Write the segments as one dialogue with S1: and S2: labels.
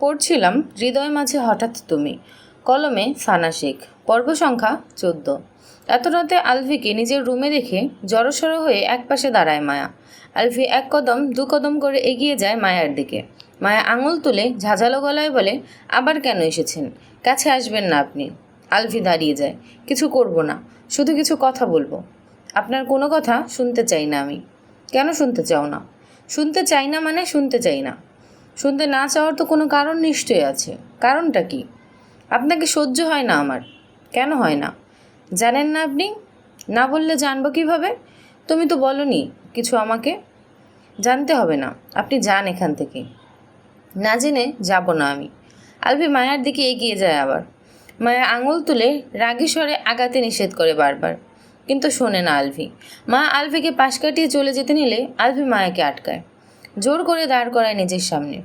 S1: পড়ছিলাম, হৃদয় মাঝে হঠাৎ তুমি। কলমে সানা শেখ, পর্ব সংখ্যা চোদ্দ। এত রাতে আলভিকে নিজের রুমে দেখে জড়সড় হয়ে একপাশে দাঁড়ায় মায়া। আলভি এক কদম, দু কদম করে এগিয়ে যায় মায়ার দিকে। মায়া আঙুল তুলে ঝাঁঝালো গলায় বলে, আবার কেন এসেছেন? কাছে আসবেন না আপনি। আলভি দাঁড়িয়ে যায়, কিছু করব না, শুধু কিছু কথা বলব। আপনার কোনো কথা শুনতে চাই না আমি। কেন শুনতে চাও না? শুনতে চাই না মানে শুনতে চাই না। শুনতে না চাওয়ার তো কোনো কারণ নিশ্চয়ই আছে। কারণটা কি? আপনাকে সহ্য হয় না আমার। কেন হয় না? জানেন না আপনি? না বললে জানব কীভাবে? তুমি তো বলনি কিছু আমাকে। জানতে হবে না, আপনি যান এখান থেকে। না জেনে যাব না আমি। আলভি মায়ার দিকে এগিয়ে যায় আবার। মায়া আঙুল তুলে রাগী স্বরে আগাতে নিষেধ করে বারবার। কিন্তু শোনে না আলভি। মা আলভিকে পাশ কাটিয়ে চলে যেতে নিলে আলভি মায়াকে আটকায়। জোর করে দাঁড় করায় নিজের সামনে।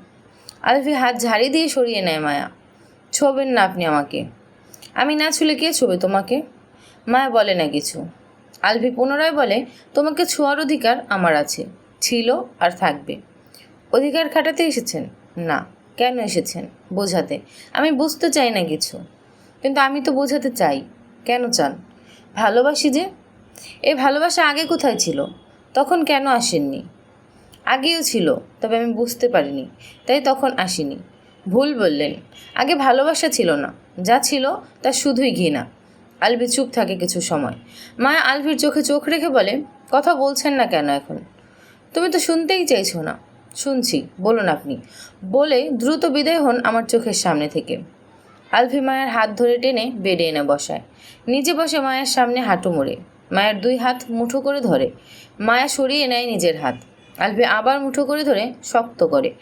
S1: আলফি হাত ঝাড়ি দিয়ে সরিয়ে নেয় মায়া। ছোবেন না আপনি আমাকে। আমি না ছুলে কে ছোবে তোমাকে? মায়া বলে না কিছু। আলফি পুনরায় বলে, তোমাকে ছোঁয়ার অধিকার আমার আছে। ছিল আর থাকবে। অধিকার খাটাতে এসেছেন? না। কেন এসেছেন? বোঝাতে। আমি বুঝতে চাই না কিছু। কিন্তু আমি তো বোঝাতে চাই। কেন চান? ভালোবাসি যে? এই ভালোবাসা আগে কোথায় ছিল? তখন কেন আসেননি? আগেও ছিল, তবে আমি বুঝতে পারিনি, তাই তখন আসিনি। ভুল বললেন, আগে ভালোবাসা ছিল না, যা ছিল তা শুধুই ঘৃণা। আলভি চুপ থাকে কিছু সময়। মায়া আলভির চোখে চোখ রেখে বলে, কথা বলছেন না কেন এখন? তুমি তো শুনতেই চাইছো না। শুনছি, বলুন আপনি। বলে দ্রুত বিদায় হন আমার চোখের সামনে থেকে। আলভি মায়ের হাত ধরে টেনে বেডে এনে বসায়। নিজে বসে মায়ের সামনে হাঁটু মোড়ে। মায়ের দুই হাত মুঠো করে ধরে। মায়া সরিয়ে নেয় নিজের হাত। আলভি আবার মুঠো করে ধরে শক্ত করে।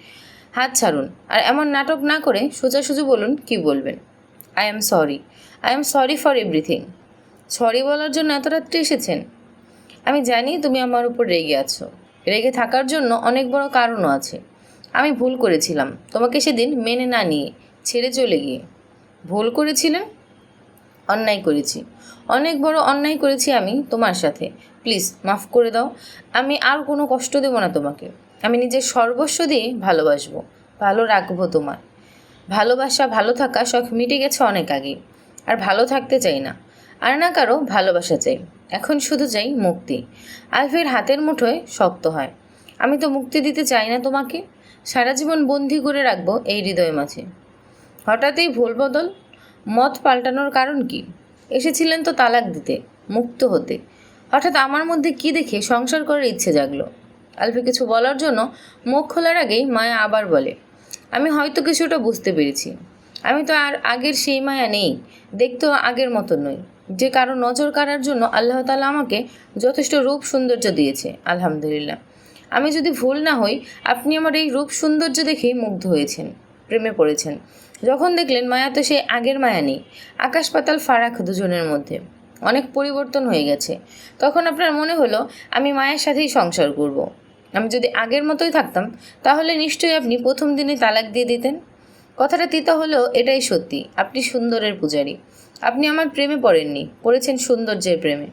S1: হাত ছাড়ুন। আর এমন নাটক না করে সোজাসুজি বলুন কি বলবেন। I am sorry I am sorry for everything sorry বলার জন্য এত রাত্রে এসেছেন? আমি জানি তুমি আমার উপর রেগে আছো। রেগে থাকার জন্য অনেক বড় কারণও আছে। আমি ভুল করেছিলাম। তোমাকে সেদিন মেনে না নিয়ে ছেড়ে চলে গিয়ে। ভুল করেছিলেন? অন্যায় করেছি। অনেক বড় অন্যায় করেছি আমি তোমার সাথে। প্লিজ, মাফ করে দাও। আমি আর কোনো কষ্ট দেবো না তোমাকে। আমি নিজের সর্বস্ব দিয়ে ভালোবাসবো। ভালো রাখব তোমার। ভালোবাসা, ভালো থাকা শখ মিটে গেছে অনেক আগে। আর ভালো থাকতে চাই না। আর না কারও ভালোবাসা চাই। এখন শুধু চাই মুক্তি। আলফির হাতের মুঠোয় শক্ত হয়। আমি তো মুক্তি দিতে চাই না তোমাকে। সারা জীবন বন্দি করে রাখব এই হৃদয় মাঝে। হঠাৎই ভুল বদল মত পাল্টানোর কারণ কি? এসেছিলেন তো তালাক দিতে, মুক্ত হতে। হঠাৎ আমার মধ্যে কি দেখে সংসার করার ইচ্ছে জাগলো। আলফি কিছু বলার জন্য মুখ খোলার আগেই মায়া আবার বলে, আমি হয়তো কিছুটা বুঝতে পেরেছি। আমি তো আর আগের সেই মায়া নেই দেখতেও আগের মতো নই। যে কারও নজর কাড়ার জন্য আল্লাহ তালা আমাকে যথেষ্ট রূপ সৌন্দর্য দিয়েছে, আলহামদুলিল্লাহ। আমি যদি ভুল না হই, আপনি আমার এই রূপ সৌন্দর্য দেখেই মুগ্ধ হয়েছেন। প্রেমে পড়েছেন। যখন দেখলেন মায়া তো সেই আগের মায়া নেই, আকাশ পাতাল ফারাক দুজনের মধ্যে। অনেক পরিবর্তন হয়ে গেছে। তখন আপনার মনে হলো, আমি মায়ের সাথেই সংসার করব। আমি যদি আগের মতোই থাকতাম, তাহলে নিশ্চয়ই আপনি প্রথম দিনে তালাক দিয়ে দিতেন। কথাটা তিতা হলেও এটাই সত্যি, আপনি সুন্দরের পূজারী। আপনি আমার প্রেমে পড়েননি, পড়েছেন সৌন্দর্যের প্রেমে।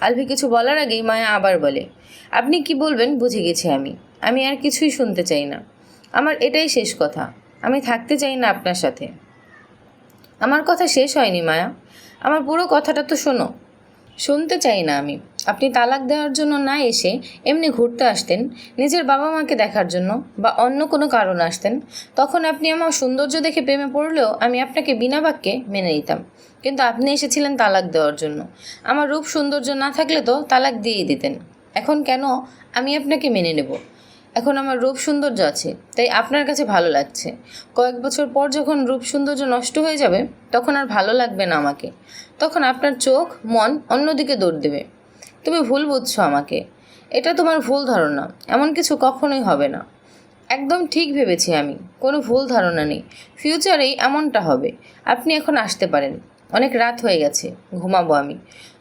S1: আলভি কিছু বলার আগেই মায়া আবার বলে, আপনি কি বলবেন বুঝে গেছি আমি আমি আর কিছুই শুনতে চাই না। আমার এটাই শেষ কথা। আমি থাকতে চাই না আপনার সাথে। আমার কথা শেষ হয়নি, মায়া। আমার পুরো কথাটা তো শোনো। শুনতে চাই না আমি। আপনি তালাক দেওয়ার জন্য না এসে এমনি ঘুরতে আসতেন, নিজের বাবা মাকে দেখার জন্য বা অন্য কোনো কারণ আসতেন, তখন আপনি আমার সৌন্দর্য দেখে প্রেমে পড়লেও আমি আপনাকে বিনা বাক্যে মেনে নিতাম। কিন্তু আপনি এসেছিলেন তালাক দেওয়ার জন্য। আমার রূপ সৌন্দর্য না থাকলে তো তালাক দিয়েই দিতেন। এখন কেন আমি আপনাকে মেনে নেব? এখন আমার রূপ সৌন্দর্য আছে, তাই আপনার কাছে ভালো লাগছে। কয়েক বছর পর যখন রূপ সৌন্দর্য নষ্ট হয়ে যাবে, তখন আর ভালো লাগবে না আমাকে। তখন আপনার চোখ, মন অন্যদিকে দৌড় দেবে। তুমি ভুল বুঝছ আমাকে। এটা তোমার ভুল ধারণা, এমন কিছু কখনোই হবে না। একদম ঠিক ভেবেছি আমি, কোনো ভুল ধারণা নেই। ফিউচারেই এমনটা হবে। আপনি এখন আসতে পারেন। অনেক রাত হয়ে গেছে, ঘুমাবো আমি।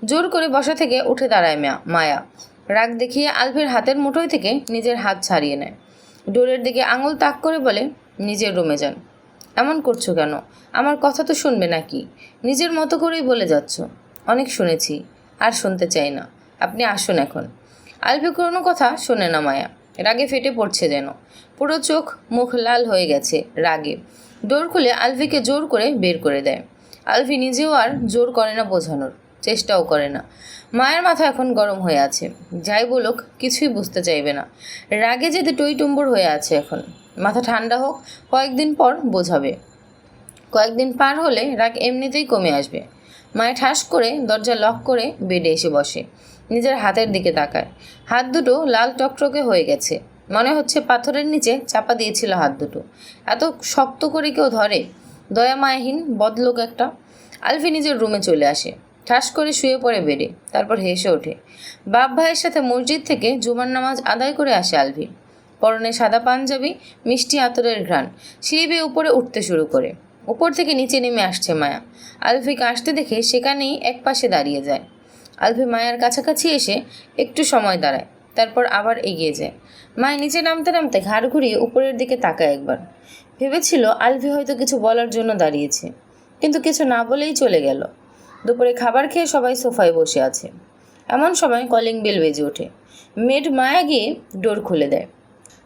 S1: জোর করে বসা থেকে উঠে দাঁড়ায় মায়া। রাগ দেখিয়ে আলভির হাতের মুঠোয় থেকে নিজের হাত ছাড়িয়ে নেয়। ডোরের দিকে আঙুল তাক করে বলে, নিজের রুমে যান। এমন করছ কেন? আমার কথা তো শুনবে নাকি? নিজের মতো করেই বলে যাচ্ছ। অনেক শুনেছি, আর শুনতে চাই না। আপনি আসুন এখন। আলভি কোনো কথা শোনে না মায়া। রাগে ফেটে পড়ছে যেন। পুরো চোখ, মুখ লাল হয়ে গেছে রাগে। ডোর খুলে আলভিকে জোর করে বের করে দেয়। আলভি নিজেও আর জোর করে না বোঝানোর। চেষ্টাও করে না। মায়ের মাথা এখন গরম হয়ে আছে। যাই বলুক, কিছুই বুঝতে চাইবে না। রাগে যেতে টইটুম্বর হয়ে আছে এখন। মাথা ঠান্ডা হোক, কয়েকদিন পর বোঝাবে। কয়েকদিন পার হলে রাগ এমনিতেই কমে আসবে। মায়ে ঠাস করে দরজা লক করে বেডে এসে বসে। নিজের হাতের দিকে তাকায়। হাত দুটো লাল টকটকে হয়ে গেছে। মনে হচ্ছে পাথরের নিচে চাপা দিয়েছিল হাত দুটো। এত শক্ত করে কেউ ধরে? দয়া মায়াহীন, বদলোক একটা। আলফি নিজের রুমে চলে আসে। ঠাস করে শুয়ে পড়ে বেডে। তারপর হেসে ওঠে। বাপ ভাইয়ের সাথে মসজিদ থেকে জুমার নামাজ আদায় করে আসে আলভি। পরনে সাদা পাঞ্জাবি, মিষ্টি আতরের ঘ্রাণ। সিঁড়ি বেয়ে উপরে উঠতে শুরু করে। উপর থেকে নিচে নেমে আসছে মায়া। আলফিকে আসতে দেখে সেখানেই এক পাশে দাঁড়িয়ে যায়। আলফি মায়ার কাছাকাছি এসে একটু সময় দাঁড়ায়, তারপর আবার এগিয়ে যায়। মায়া নিচে নামতে নামতে ঘাড় ঘুরিয়ে উপরের দিকে তাকায় একবার। ভেবেছিল আলফি হয়তো কিছু বলার জন্য দাঁড়িয়েছে, কিন্তু কিছু না বলেই চলে গেল। দুপুরে খাবার খেয়ে সবাই সোফায় বসে আছে। এমন সময় কলিং বেল বেজে ওঠে। মেড মায়া গিয়ে ডোর খুলে দেয়।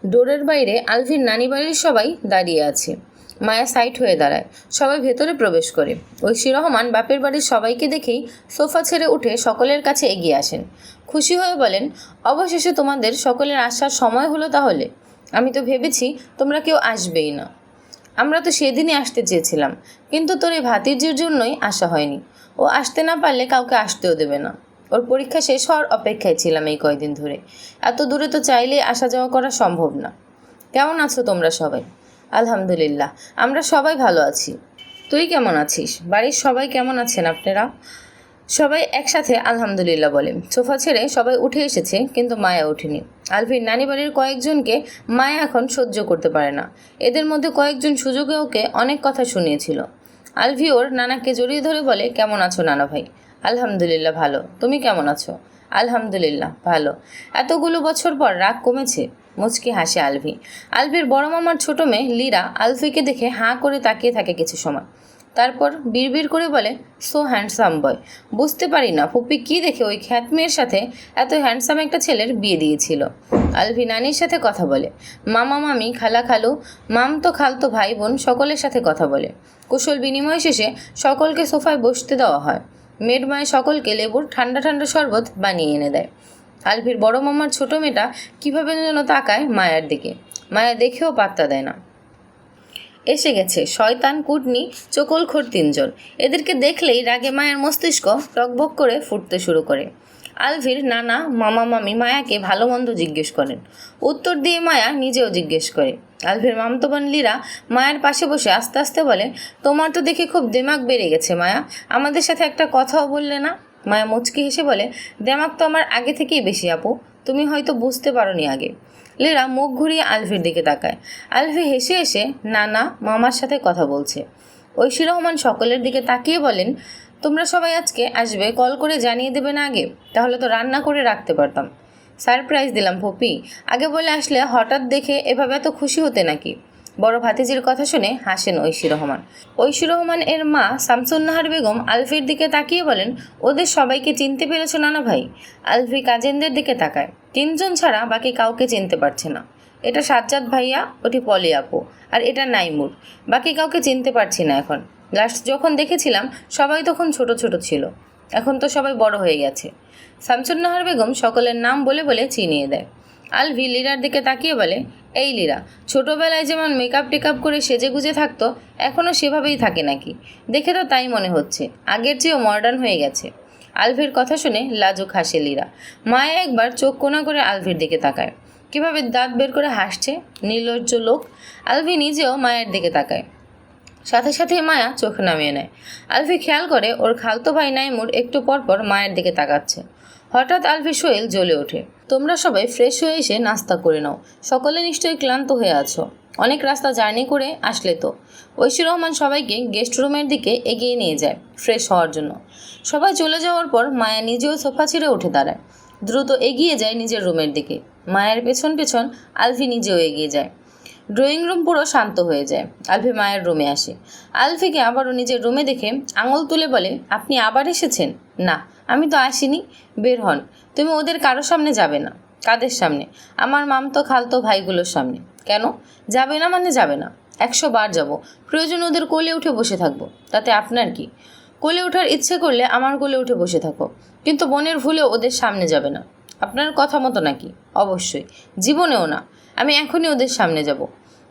S1: ডোরের বাইরে আলভির নানি বাড়ির সবাই দাঁড়িয়ে আছে। মায়া সাইট হয়ে দাঁড়ায়। সবাই ভেতরে প্রবেশ করে। ঐশী রহমান বাপের বাড়ির সবাইকে দেখেই সোফা ছেড়ে উঠে সকলের কাছে এগিয়ে আসেন। খুশি হয়ে বলেন, অবশেষে তোমাদের সকলের আসার সময় হলো তাহলে। আমি তো ভেবেছি তোমরা কেউ আসবেই না। আমরা তো সেদিনই আসতে চেয়েছিলাম, কিন্তু তোর এই ভাতিজির জন্যই আসা হয়নি। ও আসতে না পারলে কাউকে আসতেও দেবে না। ওর পরীক্ষা শেষ হওয়ার অপেক্ষায় ছিলাম এই কয়দিন ধরে। এত দূরে তো চাইলে আসা যাওয়া করা সম্ভব না। কেমন আছো তোমরা সবাই? আলহামদুলিল্লাহ, আমরা সবাই ভালো আছি। তুই কেমন আছিস? বাড়ির সবাই কেমন আছেন আপনারা? সবাই একসাথে আলহামদুলিল্লাহ বলে সোফা ছেড়ে সবাই উঠে এসেছে, কিন্তু মায়া ওঠেনি। আলভির নানি বাড়ির কয়েকজনকে মায়া এখন সহ্য করতে পারে না। এদের মধ্যে কয়েকজন সুযোগে ওকে অনেক কথা শুনিয়েছিল। আলভি ওর নানাকে জড়িয়ে ধরে বলে, কেমন আছো নানা ভাই? আলহামদুলিল্লাহ ভালো। তুমি কেমন আছো? আলহামদুলিল্লাহ, ভালো। এতগুলো বছর পর রাগ কমেছে? মুচকি হাসে আলভি আলভির বড় মামার ছোট মেয়ে লীরা আলফিকে দেখে হাঁ করে তাকিয়ে থাকে কিছু সময়। তারপর বিড়বিড় করে বলে সো হ্যান্ডসাম বয় বুঝতে পারি না, ফুপি কী দেখে ওই খ্যাত মেয়ের সাথে এত হ্যান্ডসাম একটা ছেলের বিয়ে দিয়েছিল? আলভি নানির সাথে কথা বলে, মামা, মামি, খালা, খালু, মাম তো খালতো ভাই বোন, সকলের সাথে কথা বলে। কুশল বিনিময় শেষে সকলকে সোফায় বসতে দেওয়া হয়। মেড মায়ে সকলকে লেবুর ঠান্ডা ঠান্ডা শরবত বানিয়ে এনে দেয়। আলভির বড় মামার ছোট মেয়েটা কীভাবে যেন তাকায় মায়ের দিকে। মায়া দেখেও পাত্তা দেয় না। এসে গেছে। শয়তান, কুটনি চকলখোর তিনজন। এদেরকে দেখলেই রাগে মায়ের মস্তিষ্ক টকবক করে ফুটতে শুরু করে। আলভির নানা, মামা, মামি মায়াকে ভালো মন্দ জিজ্ঞেস করেন। উত্তর দিয়ে মায়া নিজেও জিজ্ঞেস করে। আলভির মামতবান লীরা মায়ের পাশে বসে আস্তে আস্তে বলে তোমার তো দেখে খুব দেমাগ বেড়ে গেছে মায়া। আমাদের সাথে একটা কথাও বললে না? মায়া মুচকি হেসে বলে দেমাগ তো আমার আগে থেকেই বেশি আপু। তুমি হয়তো বুঝতে পারোনি আগে। লীরা মুখ ঘুরিয়ে আলফির দিকে তাকায়। আলফি হেসে এসে নানা, মামার সাথে কথা বলছে। ঐশী রহমান সকলের দিকে তাকিয়ে বলেন, তোমরা সবাই আজকে আসবে, কল করে জানিয়ে দেবে না আগে, তাহলে তো রান্না করে রাখতে পারতাম। সারপ্রাইজ দিলাম পপি আগে বলে আসলে হঠাৎ দেখে এভাবে এত খুশি হতে নাকি? বড় ভাতিজির কথা শুনে হাসেন ঐশী রহমান। ঐশী রহমান এর মা শামসুন্নাহার বেগম আলফির দিকে তাকিয়ে বলেন, ওদের সবাইকে চিনতে পেরেছ নানা ভাই? আলফি কাজেনদের দিকে তাকায়। তিনজন ছাড়া বাকি কাউকে চিনতে পারছে না। এটা সাজ্জাদ ভাইয়া, ওটি পলি আপু, আর এটা নাইমুর। বাকি কাউকে চিনতে পারছি না এখন। লাস্ট যখন দেখেছিলাম, সবাই তখন ছোট ছোট ছিল। এখন তো সবাই বড় হয়ে গেছে। শামসুন্নাহার বেগম সকলের নাম বলে বলে চিনিয়ে দেয়। আলভি লীরার দিকে তাকিয়ে বলে এই লীরা, ছোটোবেলায় যেমন মেকআপ টেকআপ করে সেজে গুজে থাকতো এখনও সেভাবেই থাকে নাকি? দেখে তো তাই মনে হচ্ছে, আগের চেয়েও মডার্ন হয়ে গেছে। আলভির কথা শুনে লাজুক হাসে লীরা। মায়া একবার চোখ কোনা করে আলভির দিকে তাকায়। কীভাবে দাঁত বের করে হাসছে, নির্লজ্জ লোক। আলভি নিজেও মায়ের দিকে তাকায়। সাথে সাথে মায়া চোখ নামিয়ে নেয়। আলফি খেয়াল করে ওর খালতো ভাই নাইমুর একটু পর পর মায়ের দিকে তাকাচ্ছে। হঠাৎ আলফি শোয়েল জ্বলে ওঠে। তোমরা সবাই ফ্রেশ হয়ে এসে নাস্তা করে নাও। সকলে নিশ্চয়ই ক্লান্ত হয়ে আছো। অনেক রাস্তা জার্নি করে আসলে তো। ঐশী রহমান সবাইকে গেস্ট রুমের দিকে এগিয়ে নিয়ে যায় ফ্রেশ হওয়ার জন্য। সবাই চলে যাওয়ার পর মায়া নিজেও সোফা ছেড়ে উঠে দাঁড়ায়। দ্রুত এগিয়ে যায় নিজের রুমের দিকে। মায়ের পেছন পেছন আলফি নিজেও এগিয়ে যায়। ড্রয়িং রুম পুরো শান্ত হয়ে যায়। আলফি মায়ের রুমে আসে। আলফিকে আবারও নিজের রুমে দেখে আঙুল তুলে বলে, আপনি আবার এসেছেন? না। আমি তো আসিনি, বের হন। তুমি ওদের কারও সামনে যাবে না। কাদের সামনে? আমার মামতো, খালতো ভাইগুলোর সামনে। কেন? যাবে না মানে যাবে না। একশো বার যাব। প্রয়োজন ওদের কোলে উঠে বসে থাকব। তাতে আপনার কি? কোলে ওঠার ইচ্ছে করলে আমার কোলে উঠে বসে থাকো। কিন্তু বোনের ভুলে ওদের সামনে যাবে না। আপনার কথা মতো নাকি? অবশ্যই। জীবনেও না। আমি এখনই ওদের সামনে যাব।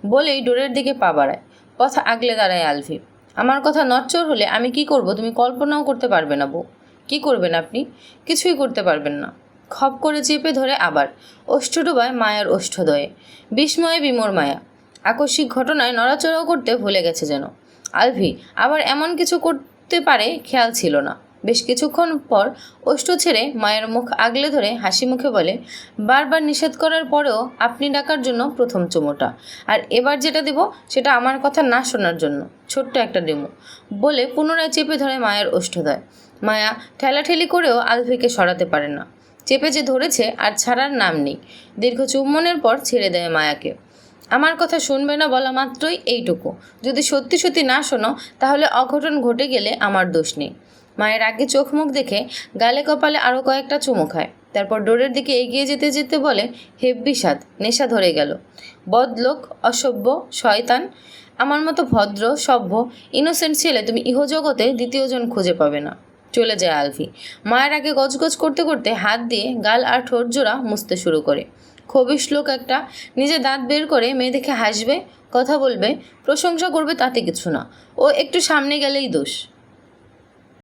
S1: বলেই ডোরের দিকে পা বাড়ায়। পথ আগলে দাঁড়ায় আলভি। আমার কথা নচ্চর হলে আমি কি করব? তুমি কল্পনাও করতে পারবে না বউ। কি করবেন আপনি? কিছুই করতে পারবেন না। খপ করে চেপে ধরে আবার ওষ্ঠ ডোবায় মায়ার ওষ্ঠদয়ে বিস্ময়ে বিমোর মায়া। আকস্মিক ঘটনায় নড়াচড়াও করতে ভুলে গেছে যেন। আলভি, আবার এমন কিছু করতে পারে খেয়াল ছিল না। বেশ কিছুক্ষণ পর ওষ্ঠ ছেড়ে মায়ের মুখ আগলে ধরে হাসি মুখে বলে, বারবার নিষেধ করার পরেও আপনি ডাকার জন্য প্রথম চুমোটা। আর এবার যেটা দেব সেটা আমার কথা না শোনার জন্য। ছোট্ট একটা ডেমো। বলে পুনরায় চেপে ধরে মায়ের ওষ্ঠদয় মায়া ঠেলাঠেলি করেও আলভিকে সরাতে পারে না। চেপে যে ধরেছে আর ছাড়ার নাম নেই। দীর্ঘ চুম্বনের পর ছেড়ে দেয় মায়াকে। আমার কথা শুনবে না বলা মাত্রই এইটুকু। যদি সত্যি সত্যি না শোনো, তাহলে অঘটন ঘটে গেলে আমার দোষ নেই। মায়ের আগে চোখ মুখ দেখে গালে কপালে আরও কয়েকটা চুমু খায়। তারপর ডোরের দিকে এগিয়ে যেতে যেতে বলে, হেব্বি স্বাদ, নেশা ধরে গেল। বদলোক, অসভ্য, শয়তান, আমার মতো ভদ্র, সভ্য ইনোসেন্ট ছেলে তুমি ইহজগতে দ্বিতীয়জন খুঁজে পাবে না। চলে যায় আলফি। মায়ের আগে গজগজ করতে করতে হাত দিয়ে গাল আর ঠোঁট জোড়া মুছতে শুরু করে। খবিশ শ্লোক একটা, নিজে দাঁত বের করে মেয়ে দেখে হাসবে, কথা বলবে, প্রশংসা করবে তাতে কিছু না। ও একটু সামনে গেলেই দোষ।